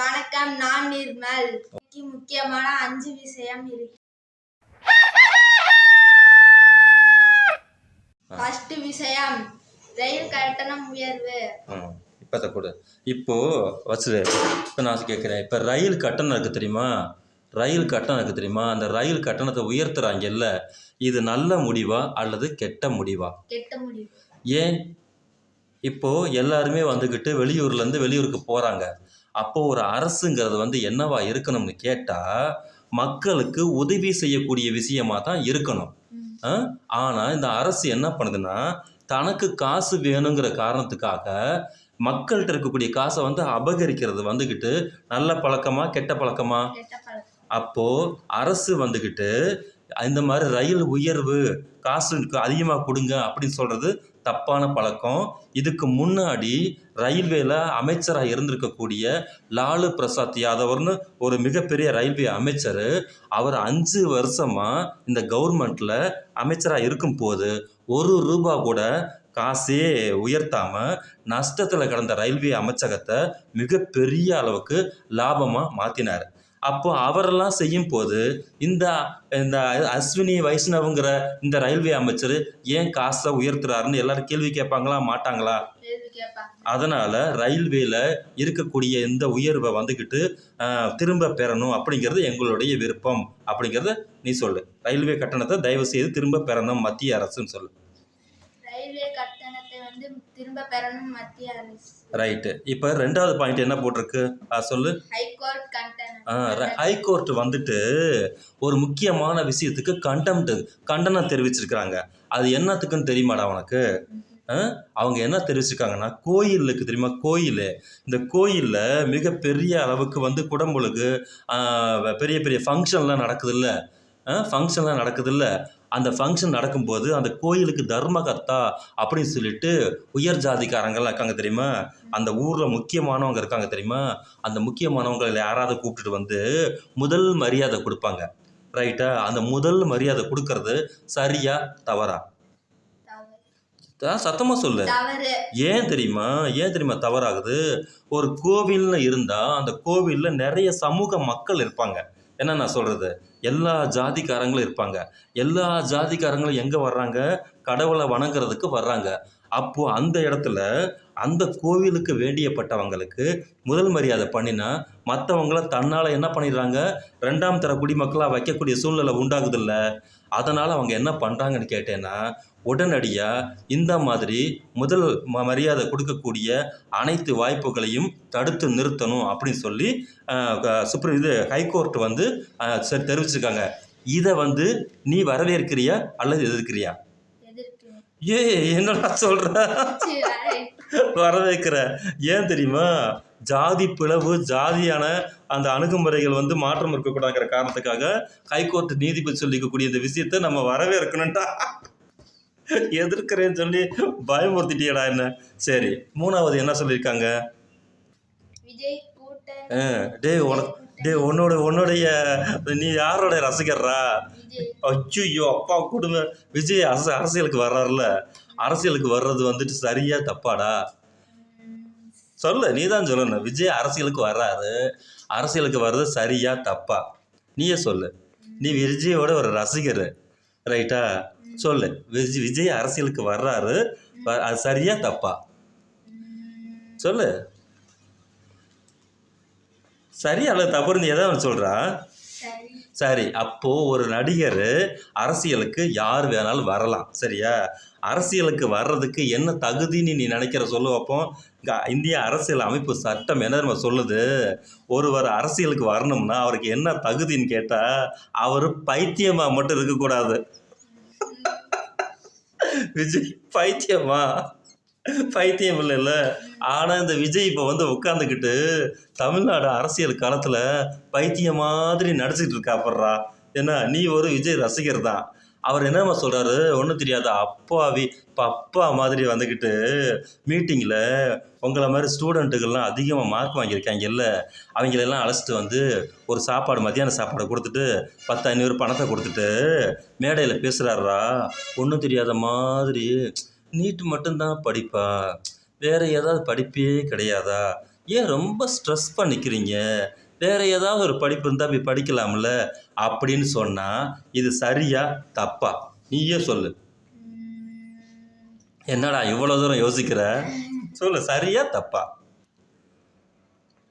வணக்கம் நான் நிர்மல். இன்னைக்கு முக்கியமான அஞ்சு விஷயம் இருக்கு. ஃபர்ஸ்ட் விஷயம் ரயில் கட்டணம் உயர்வு. இப்போ கொடு. இப்போ வச்சுரு. இப்போ நான் கேட்குறேன் இப்போ ரயில் கட்டணம் இருக்குது தெரியுமா? ரயில் கட்டணம் இருக்குது தெரியுமா? அந்த ரயில் கட்டணத்தை உயர்த்துறாங்கல்ல இது நல்ல முடிவா அல்லது கெட்ட முடிவா? கெட்ட முடிவு. ஏன்? இப்போ எல்லாருமே வந்துக்கிட்டு வெளியூர்லேருந்து வெளியூருக்கு போகிறாங்க அப்போ ஒரு அரசுங்கிறது வந்து என்னவா இருக்கணும்னு கேட்டால் மக்களுக்கு உதவி செய்யக்கூடிய விஷயமா தான் இருக்கணும். ஆனால் இந்த அரசு என்ன பண்ணுதுன்னா தனக்கு காசு வேணுங்கிற காரணத்துக்காக மக்கள்கிட்ட இருக்கக்கூடிய காசை வந்து அபகரிக்கிறது வந்துக்கிட்டு நல்ல பழக்கமா கெட்ட பழக்கமா? கெட்ட பழக்கம். அப்போ அரசு வந்துக்கிட்டு இந்த மாதிரி ரயில் உயர்வு காசு அதிகமாக கொடுங்க அப்படின்னு சொல்றது தப்பான பழக்கம். இதுக்கு முன்னாடி ரயில்வேல அமைச்சராக இருந்திருக்கக்கூடிய லாலு பிரசாத் யாதவர்னு ஒரு மிகப்பெரிய ரயில்வே அமைச்சர். அவர் அஞ்சு வருஷமா இந்த கவர்மெண்ட்ல அமைச்சராக இருக்கும் போது ஒரு ரூபா கூட காசே உயர்த்தாம நஷ்டத்தில் கிடந்த ரயில்வே அமைச்சகத்தை மிகப்பெரிய அளவுக்கு லாபமாக மாற்றினார் அப்போ அவரெல்லாம் செய்யும் போது இந்த இந்த அஸ்வினி வைஷ்ணவுங்கிற இந்த ரயில்வே அமைச்சர் ஏன் காசை உயர்த்துறாருன்னு எல்லாரும் கேள்வி கேட்பாங்களா மாட்டாங்களா? அதனால் ரயில்வேல இருக்கக்கூடிய இந்த உயர்வை வந்துக்கிட்டு திரும்ப பெறணும் அப்படிங்கிறது எங்களுடைய விருப்பம். அப்படிங்கிறத நீ சொல்லு. ரயில்வே கட்டணத்தை தயவு செய்து திரும்ப பெறணும் மத்திய அரசுன்னு சொல்லு. ரயில்வே கட்டணத்தை வந்து திரும்ப பெறணும் மத்திய அரசு. ரைட்டு இப்போ ரெண்டாவது பாயிண்ட் என்ன போட்டிருக்கு? சொல்லு. ஹைகோர்ட் கட்டணம் ஹைகோர்ட் வந்துட்டு ஒரு முக்கியமான விஷயத்துக்கு கண்டம்ட்டு கண்டனம் தெரிவிச்சிருக்கிறாங்க. அது என்னத்துக்குன்னு தெரியுமாடா உனக்கு? அவங்க என்ன தெரிவிச்சிருக்காங்கன்னா கோயில் இருக்கு தெரியுமா? கோயில். இந்த கோயிலில் மிகப்பெரிய அளவுக்கு வந்து குடமுழுக்கு ஆ, பெரிய பெரிய ஃபங்க்ஷன்லாம் நடக்குதுல்ல. ஃபங்க்ஷன்லாம் நடக்குதுல்ல. அந்த ஃபங்க்ஷன் நடக்கும்போது அந்த கோயிலுக்கு தர்மகர்த்தா அப்படின்னு சொல்லிட்டு உயர் ஜாதிக்காரங்கள்லாம் இருக்காங்க தெரியுமா? அந்த ஊரில் முக்கியமானவங்க இருக்காங்க தெரியுமா? அந்த முக்கியமானவங்களை யாராவது கூப்பிட்டுட்டு வந்து முதல் மரியாதை கொடுப்பாங்க. ரைட்டா அந்த முதல் மரியாதை கொடுக்கறது சரியா தவறா? சத்தமாக சொல்லு. ஏன் தெரியுமா? ஏன் தெரியுமா தவறாகுது? ஒரு கோவில்னு இருந்தால் அந்த கோவிலில் நிறைய சமூக மக்கள் இருப்பாங்க. என்ன நான் சொல்கிறது எல்லா ஜாதிக்காரங்களும் இருப்பாங்க. எல்லா ஜாதிக்காரங்களும் எங்கே வர்றாங்க? கடவுளை வணங்குறதுக்கு வர்றாங்க. அப்போது அந்த இடத்துல அந்த கோவிலுக்கு வேண்டியப்பட்டவங்களுக்கு முதல் மரியாதை பண்ணினா மற்றவங்கள தன்னால் என்ன பண்ணிடுறாங்க? ரெண்டாம் தர குடிமக்களாக வைக்கக்கூடிய சூழ்நிலை உண்டாகுதில்ல. அதனால் அவங்க என்ன பண்ணுறாங்கன்னு கேட்டேன்னா உடனடியாக இந்த மாதிரி முதல் ம- மரியாதை கொடுக்கக்கூடிய அனைத்து வாய்ப்புகளையும் தடுத்து நிறுத்தணும் அப்படின்னு சொல்லி சுப்ரீம் இது ஹைகோர்ட் வந்து சரி தெரிவிச்சிருக்காங்க. இதை வந்து நீ வரவேற்கிறியா அல்லது எதிர்க்கிறியா? ஏ என்னடா சொல்ற? right. வரவேற்கிற. ஏன் தெரியுமா? ஜாதி பிளவு ஜாதியான அந்த அணுகுமுறைகள் வந்து மாற்றம் இருக்கக்கூடாதுங்கிற காரணத்துக்காக ஹைகோர்ட் நீதிபதி சொல்லிக்கக்கூடிய இந்த விஷயத்தை நம்ம வரவேற்கணும்டா. எதிர்க்கிறேன்னு சொல்லி பயமுறுத்திட்டியடா என்ன? சரி மூணாவது என்ன சொல்லியிருக்காங்க? டேய் உனக்கு டேய் உன்னோட உன்னுடைய நீ யாரோட ரசிகர்ரா? விஜய் அப்பா கொடுங்க விஜய் அரசு அரசியலுக்கு வர்றாருல அரசியலுக்கு வர்றது வந்துட்டு சரியா தப்பாடா? சொல்லு நீ தான் சொல்லணும். விஜய் அரசியலுக்கு வர்றாரு. அரசியலுக்கு வர்றது சரியா தப்பா? நீயே சொல்லு. நீ விஜயோட ஒரு ரசிகர். ரைட்டா? சொல்லு. விஜய் விஜய் அரசியலுக்கு வர்றாரு. அது சரியா தப்பா? சொல்லு. சரி அல்லது தப்புன்னு நீ எதாவது சொல்கிறா சரி அப்போ ஒரு நடிகர் அரசியலுக்கு யார் வேணாலும் வரலாம் சரியா? அரசியலுக்கு வர்றதுக்கு என்ன தகுதின்னு நீ நினைக்கிற சொல்லு அப்போ. இந்திய அரசியல் அமைப்பு சட்டம் என்ன நம்ம சொல்லுது? ஒருவர் அரசியலுக்கு வரணும்னா அவருக்கு என்ன தகுதின்னு கேட்டால் அவர் பைத்தியமாக மட்டும் இருக்கக்கூடாது. விஜய் பைத்தியமா? பைத்தியம் இல்லைல்ல ஆனால் இந்த விஜய் இப்போ வந்து உட்காந்துக்கிட்டு தமிழ்நாடு அரசியல் காலத்தில் பைத்தியம் மாதிரி நடிச்சிட்டு இருக்காப்படுறா ஏன்னா நீ ஒரு விஜய் ரசிகர் தான். அவர் என்னம்மா சொல்கிறாரு ஒன்றும் தெரியாத அப்பாவி இப்போ அப்பா மாதிரி வந்துக்கிட்டு மீட்டிங்கில் உங்களை மாதிரி ஸ்டூடெண்ட்டுகள்லாம் அதிகமாக மார்க் வாங்கியிருக்காங்கல்ல. அவங்களெல்லாம் அழைச்சிட்டு வந்து ஒரு சாப்பாடு மத்தியான சாப்பாடை கொடுத்துட்டு பத்து ஐநூறு பணத்தை கொடுத்துட்டு மேடையில் பேசுகிறாரா ஒன்றும் தெரியாத மாதிரி நீட் மட்டும்தான் படிப்பா? வேற ஏதாவது படிப்பே கிடையாதா? ஏன் ரொம்ப ஸ்ட்ரெஸ் பண்ணிக்கிறீங்க வேற ஏதாவது ஒரு படிப்பு இருந்தால் போய் படிக்கலாம்ல? அப்படின்னு சொன்னால் இது சரியா? தப்பா? நீயே சொல்லு. என்னடா இவ்வளோ தூரம் யோசிக்கிற? சொல்லு சரியா? தப்பா?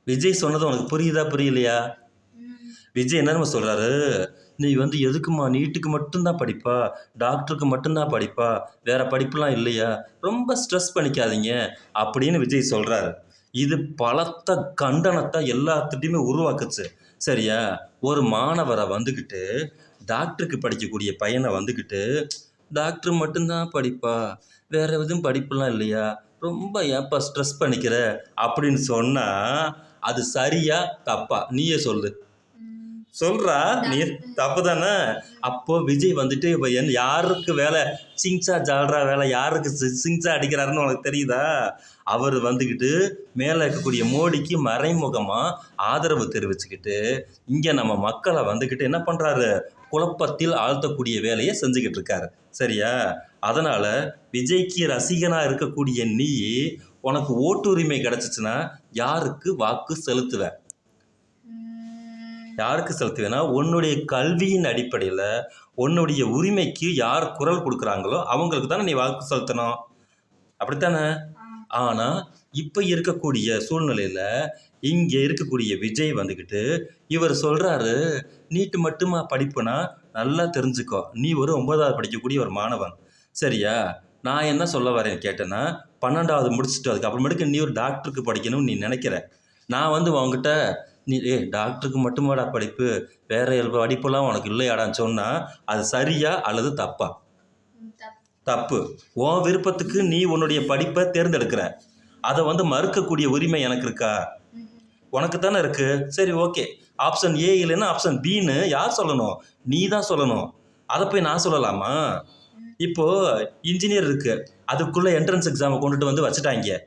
விஜய் சொன்னது உனக்கு புரியுதா புரியலையா? விஜய் என்ன சொல்கிறாரு நீ வந்து எதுக்குமா நீட்டுக்கு மட்டும்தான் படிப்பா? டாக்டருக்கு மட்டும்தான் படிப்பா? வேறு படிப்புலாம் இல்லையா? ரொம்ப ஸ்ட்ரெஸ் பண்ணிக்காதீங்க அப்படின்னு விஜய் சொல்கிறாரு இது பலத்த கண்டனத்தை எல்லாத்துட்டையுமே உருவாக்குச்சு. சரியா? ஒரு மாணவரை வந்துக்கிட்டு டாக்டருக்கு படிக்கக்கூடிய பையனை வந்துக்கிட்டு டாக்டர் மட்டும்தான் படிப்பா? வேற எதுவும் படிப்புலாம் இல்லையா? ரொம்ப ஏப்பா ஸ்ட்ரெஸ் பண்ணிக்கிற? அப்படின்னு சொன்னால் அது சரியா? தப்பா? நீயே சொல்லு. சொல்றா நீ தப்பு தானே அப்போ விஜய் வந்துட்டு இப்போ என் யாருக்கு வேலை? சிங்சா ஜால்ரா வேலை. யாருக்கு சி- சிங்சா அடிக்கிறாருன்னு உனக்கு தெரியுதா? அவர் வந்துக்கிட்டு மேலே இருக்கக்கூடிய மோடிக்கு மறைமுகமாக ஆதரவு தெரிவிச்சுக்கிட்டு இங்கே நம்ம மக்களை வந்துக்கிட்டு என்ன பண்ணுறாரு குழப்பத்தில் ஆழ்த்தக்கூடிய வேலையை செஞ்சுக்கிட்டு இருக்காரு. சரியா? அதனால் விஜய்க்கு ரசிகனாக இருக்கக்கூடிய நீ உனக்கு ஓட்டுரிமை கிடச்சிச்சின்னா யாருக்கு வாக்கு செலுத்துவேன் யாருக்கு செலுத்துவேன்னா உன்னுடைய கல்வியின் அடிப்படையில் உன்னுடைய உரிமைக்கு யார் குரல் கொடுக்குறாங்களோ அவங்களுக்கு தானே நீ வாக்கு செலுத்தணும். அப்படித்தானே? ஆனால் இப்போ இருக்கக்கூடிய சூழ்நிலையில் இங்கே இருக்கக்கூடிய விஜய் வந்துக்கிட்டு இவர் சொல்கிறாரு நீட்டு மட்டுமா படிப்புனா நல்லா தெரிஞ்சுக்கோ. நீ ஒரு ஒன்பதாவது படிக்கக்கூடிய ஒரு மாணவன். சரியா? நான் என்ன சொல்ல வரேன் கேட்டேன்னா பன்னெண்டாவது முடிச்சுட்டு அதுக்கப்புறமேட்டுக்கு நீ ஒரு டாக்டருக்கு படிக்கணும்னு நீ நினைக்கிற. நான் வந்து உங்ககிட்ட நீ ஏ டாக்டருக்கு மட்டுமாடா படிப்பு? வேற படிப்பெல்லாம் உனக்கு இல்லையாடான்னு சொன்னால் அது சரியா அல்லது தப்பா? தப்பு. உன் விருப்பத்துக்கு நீ உன்னுடைய படிப்பை தேர்ந்தெடுக்கிற. அதை வந்து மறுக்கக்கூடிய உரிமை எனக்கு இருக்கா? உனக்கு தானே இருக்கு? சரி ஓகே. ஆப்ஷன் ஏ இல்லைன்னா ஆப்ஷன் பின்னு யார் சொல்லணும்? நீ தான் சொல்லணும். அதை போய் நான் சொல்லலாமா? இப்போது இன்ஜினியர் இருக்குது அதுக்குள்ளே என்ட்ரன்ஸ் எக்ஸாமை கொண்டுட்டு வந்து வச்சுட்டாங்க.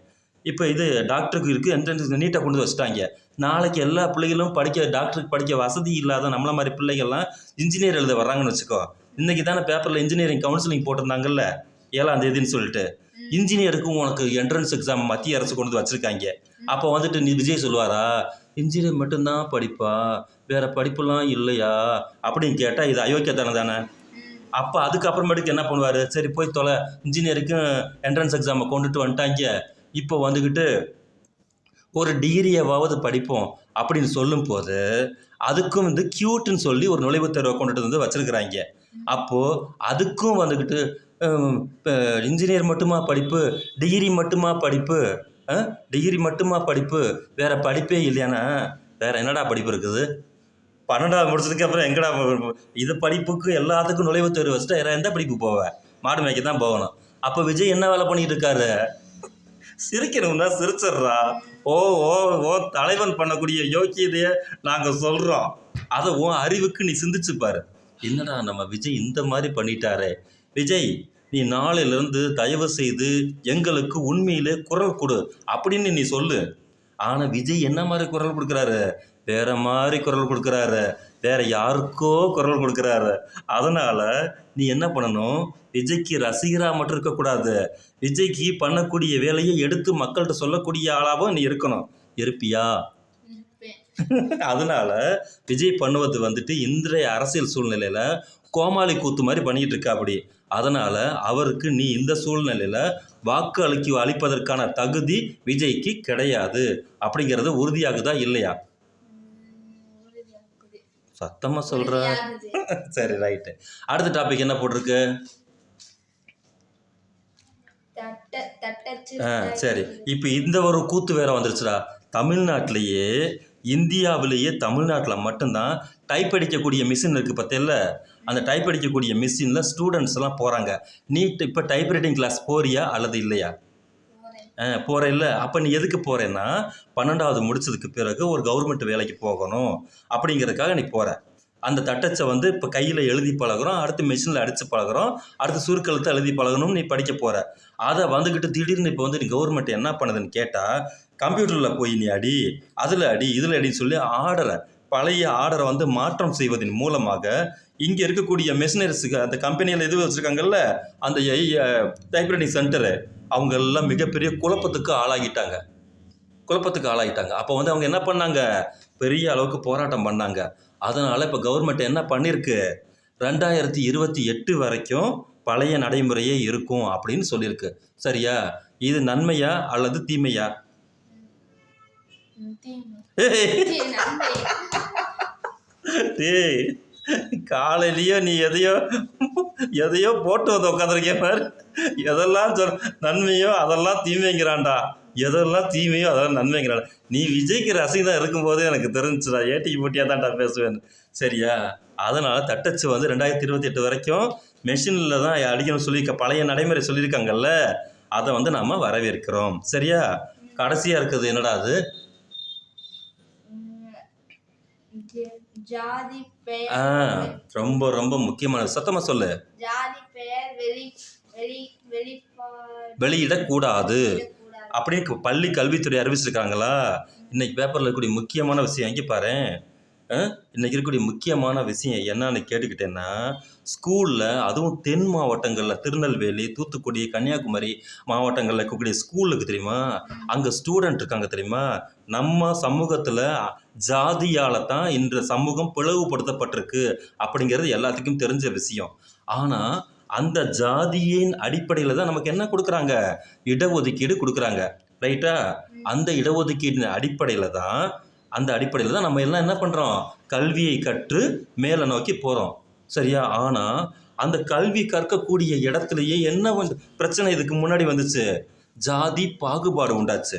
இப்போ இது டாக்டருக்கு இருக்குது என்ட்ரன்ஸ் நீட்டாக கொண்டு வந்து வச்சுட்டாங்க. நாளைக்கு எல்லா பிள்ளைகளும் படிக்க டாக்டருக்கு படிக்க வசதி இல்லாத நம்மள மாதிரி பிள்ளைகள்லாம் இன்ஜினியர் எழுத வர்றாங்கன்னு வச்சுக்கோ. இன்னைக்கு தானே பேப்பரில் இன்ஜினியரிங் கவுன்சிலிங் போட்டிருந்தாங்கல்ல? ஏழாம் தேதின்னு சொல்லிட்டு. இன்ஜினியருக்கும் உனக்கு என்ட்ரன்ஸ் எக்ஸாம் மத்திய அரசு கொண்டு வந்து வச்சுருக்காங்க. அப்போ வந்துட்டு நீ விஜய் சொல்லுவாரா? இன்ஜினியர் மட்டும்தான் படிப்பா. வேற படிப்புலாம் இல்லையா? அப்படின்னு கேட்டால் இது அயோக்கியத்தனம் தானே அப்போ அதுக்கப்புறமேட்டுக்கு என்ன பண்ணுவார்? சரி போய் தொலை. இன்ஜினியருக்கும் என்ட்ரன்ஸ் எக்ஸாமை கொண்டுட்டு வந்துட்டாங்க. இப்போ வந்துக்கிட்டு ஒரு டிகிரியவாவது படிப்போம் அப்படின்னு சொல்லும்போது அதுக்கும் வந்து கியூட்டுன்னு சொல்லி ஒரு நுழைவுத் தேர்வை கொண்டுட்டு வந்து வச்சுருக்குறாங்க. அப்போது அதுக்கும் வந்துக்கிட்டு இன்ஜினியர் மட்டுமா படிப்பு டிகிரி மட்டுமா படிப்பு டிகிரி மட்டுமா படிப்பு வேறு படிப்பே இல்லையானா? வேறு என்னடா படிப்பு இருக்குது? பன்னெண்டாவது முடிச்சதுக்கு அப்புறம் எங்கடா இது படிப்புக்கு எல்லாத்துக்கும் நுழைவுத் தேர்வு வச்சுட்டா வேறு எந்த படிப்பு போவேன் மாடு மேய்க்க தான் போகணும். அப்போ விஜய் என்ன வேலை பண்ணிகிட்டு இருக்காரு? சிரிக்கணும்னா சிரிச்சிடுறா. ஓ ஓ ஓ தலைவன் பண்ணக்கூடிய யோக்கியதையை நாங்கள் சொல்கிறோம் அதை உன் அறிவுக்கு நீ சிந்திச்சு பாரு. என்னடா நம்ம விஜய் இந்த மாதிரி பண்ணிட்டாரே. விஜய் நீ நாளையிலேருந்து தயவு செய்து எங்களுக்கு உண்மையிலே குரல் கொடு அப்படின்னு நீ சொல்லு. ஆனால் விஜய் என்ன மாதிரி குரல் கொடுக்குறாரு? வேற மாதிரி குரல் கொடுக்குறாரு. வேற யாருக்கோ குரல் கொடுக்குறாரு. அதனால நீ என்ன பண்ணணும்? விஜய்க்கு ரசிகராக மட்டும் இருக்கக்கூடாது விஜய்க்கு பண்ணக்கூடிய வேலையை எடுத்து மக்கள்கிட்ட சொல்லக்கூடிய ஆளாகவும் நீ இருக்கணும். இருப்பியா? அதனால விஜய் பண்ணுவது வந்துட்டு இன்றைய அரசியல் சூழ்நிலையில் கோமாளி கூத்து மாதிரி பண்ணிட்டு இருக்கா அப்படி. அதனால அவருக்கு நீ இந்த சூழ்நிலையில் வாக்கு அளிக்க அளிப்பதற்கான தகுதி விஜய்க்கு கிடையாது. அப்படிங்கிறது உறுதியாகுதா இல்லையா. சத்தமாக சொல்கிற. சரி ரைட்டு அடுத்த டாபிக் என்ன போட்டிருக்கு? சரி. இப்போ இந்த ஒரு கூத்து வேற வந்துருச்சுடா. தமிழ்நாட்டிலேயே இந்தியாவிலேயே தமிழ்நாட்டில் மட்டும்தான் டைப் அடிக்கக்கூடிய மிஷின் இருக்குது பார்த்தில்ல அந்த டைப் அடிக்கக்கூடிய மிஷினில் ஸ்டூடெண்ட்ஸ் எல்லாம் போகிறாங்க நீ இப்போ டைப் ரைட்டிங் கிளாஸ் போறியா அல்லது இல்லையா. போகிற இல்லை அப்போ நீ எதுக்கு போகிறேன்னா பன்னெண்டாவது முடிச்சதுக்கு பிறகு ஒரு கவர்மெண்ட் வேலைக்கு போகணும் அப்படிங்கிறதுக்காக நீ போகிற அந்த தட்டச்சை வந்து இப்போ கையில் எழுதி பழகுறோம் அடுத்து மிஷினில் அடித்து பழகுறோம் அடுத்து சுருக்கெழுத்து எழுதி பழகணும்னு நீ படிக்க போகிற அதை வந்துக்கிட்டு திடீர்னு இப்போ வந்து நீ கவர்மெண்ட் என்ன பண்ணுதுன்னு கேட்டால் கம்ப்யூட்டரில் போய் நீ அடி அதில் அடி இதில் அடின்னு சொல்லி ஆர்டரை பழைய ஆர்டரை வந்து மாற்றம் செய்வதன் மூலமாக இங்கே இருக்கக்கூடிய மிஷினரிஸுக்கு அந்த கம்பெனியில் எது வச்சுருக்காங்கல்ல அந்த டைப்ரைட்டிங் சென்டரு அவங்க எல்லாம் மிகப்பெரிய குழப்பத்துக்கு ஆளாகிட்டாங்க. குழப்பத்துக்கு ஆளாயிட்டாங்க அப்போ வந்து அவங்க என்ன பண்ணாங்க? பெரிய அளவுக்கு போராட்டம் பண்ணாங்க. அதனால் இப்போ கவர்மெண்ட் என்ன பண்ணியிருக்கு ரெண்டாயிரத்தி இருபத்தி எட்டு வரைக்கும் பழைய நடைமுறையே இருக்கும் அப்படின்னு சொல்லியிருக்கு. சரியா? இது நன்மையா அல்லது தீமையா? தீ, காலையிலையோ நீ எதையோ எதையோ போட்டு வந்து உட்காந்துருக்கே பாரு. எதெல்லாம் சொல் நன்மையோ அதெல்லாம் தீமைங்கிறான்டா. எதெல்லாம் தீமையோ அதெல்லாம் நன்மைங்கிறான் நீ விஜய்க்கு ரசிகதான் இருக்கும்போதே எனக்கு தெரிஞ்சுடா ஏட்டிக்கு போட்டியாக தான்டா பேசுவேன் சரியா? அதனால் தட்டச்சு வந்து ரெண்டாயிரத்தி இருபத்தி எட்டு வரைக்கும் மெஷினில் தான் அடிக்கணும்னு சொல்லியிருக்க பழைய நடைமுறை சொல்லியிருக்காங்கல்ல அதை வந்து நம்ம வரவேற்கிறோம். சரியா? கடைசியாக இருக்குது என்னடா அது? ஜாதி பெயர் ஆ ரொம்ப ரொம்ப முக்கியமான சத்தமாக சொல்லு. ஜாதி பெயர் வெளி வெளி வெளிப்பாடு. வெளியிடக்கூடாது. கூடாது. அப்படின்னு பள்ளி கல்வித்துறை அறிவிச்சிருக்காங்களா? இன்னைக்கு பேப்பரில் இருக்கக்கூடிய முக்கியமான விஷயம் எங்கே பாரு இன்றைக்கி இருக்கக்கூடிய முக்கியமான விஷயம் என்னன்னு கேட்டுக்கிட்டேன்னா ஸ்கூலில் அதுவும் தென் மாவட்டங்களில் திருநெல்வேலி தூத்துக்குடி கன்னியாகுமரி மாவட்டங்களில் இருக்கக்கூடிய ஸ்கூலுக்கு தெரியுமா? அங்கே ஸ்டூடெண்ட் இருக்காங்க தெரியுமா? நம்ம சமூகத்தில் ஜாதியால் தான் இன்று சமூகம் பிளவுபடுத்தப்பட்டிருக்கு அப்படிங்கிறது எல்லாத்துக்கும் தெரிஞ்ச விஷயம். ஆனால் அந்த ஜாதியின் அடிப்படையில் தான் நமக்கு என்ன கொடுக்குறாங்க? இடஒதுக்கீடு கொடுக்குறாங்க. ரைட்டா? அந்த இடஒதுக்கீடு அடிப்படையில் தான் அந்த அடிப்படையில் தான் நம்ம எல்லாம் என்ன பண்ணுறோம் கல்வியை கற்று மேலே நோக்கி போகிறோம் சரியா? ஆனால் அந்த கல்வி கற்கக்கூடிய இடத்துலையே என்ன வந்து பிரச்சனை இதுக்கு முன்னாடி வந்துச்சு? ஜாதி பாகுபாடு உண்டாச்சு.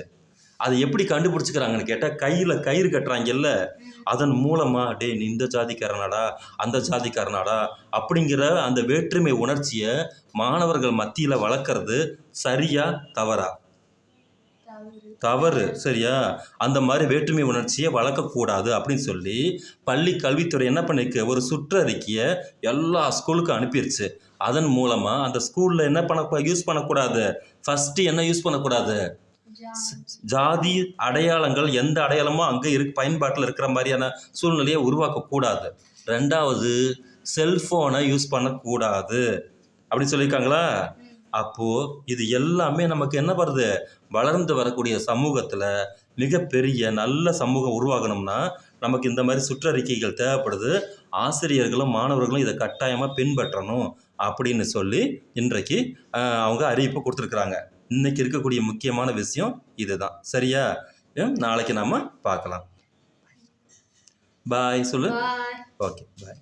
அதை எப்படி கண்டுபிடிச்சிக்கிறாங்கன்னு கேட்டால் கையில் கயிறு கட்டுறாங்கல்ல? அதன் மூலமாக டேய் நீ இந்த ஜாதிக்காரனாடா அந்த ஜாதிக்காரனாடா அப்படிங்கிற அந்த வேற்றுமை உணர்ச்சியை மாணவர்கள் மத்தியில் வளர்க்குறது சரியா தவறா? தவறு சரியா? அந்த மாதிரி வேற்றுமை உணர்ச்சியை வளர்க்கக்கூடாது அப்படின்னு சொல்லி பள்ளி கல்வித்துறை என்ன பண்ணிருக்கு? ஒரு சுற்றறிக்கையை எல்லா ஸ்கூலுக்கும் அனுப்பிடுச்சு அதன் மூலமாக அந்த ஸ்கூலில் என்ன பண்ண யூஸ் பண்ணக்கூடாது? ஃபஸ்ட்டு என்ன யூஸ் பண்ணக்கூடாது? ஜாதி அடையாளங்கள் எந்த அடையாளமோ அங்கே இருக்கு பயன்பாட்டில் இருக்கிற மாதிரியான சூழ்நிலையை உருவாக்கக்கூடாது. ரெண்டாவது செல்ஃபோனை யூஸ் பண்ணக்கூடாது. அப்படின்னு சொல்லியிருக்காங்களா? அப்போது இது எல்லாமே நமக்கு என்ன வருது வளர்ந்து வரக்கூடிய சமூகத்தில் மிகப்பெரிய நல்ல சமூகம் உருவாகணும்னா நமக்கு இந்த மாதிரி சுற்றறிக்கைகள் தேவைப்படுது. ஆசிரியர்களும் மாணவர்களும் இதை கட்டாயமாக பின்பற்றணும் அப்படின்னு சொல்லி இன்றைக்கு அவங்க அறிவிப்பு கொடுத்துருக்குறாங்க. இன்னைக்கு இருக்கக்கூடிய முக்கியமான விஷயம் இதுதான். சரியா? நாளைக்கு நம்ம பார்க்கலாம். பாய் சொல்லு. Okay bye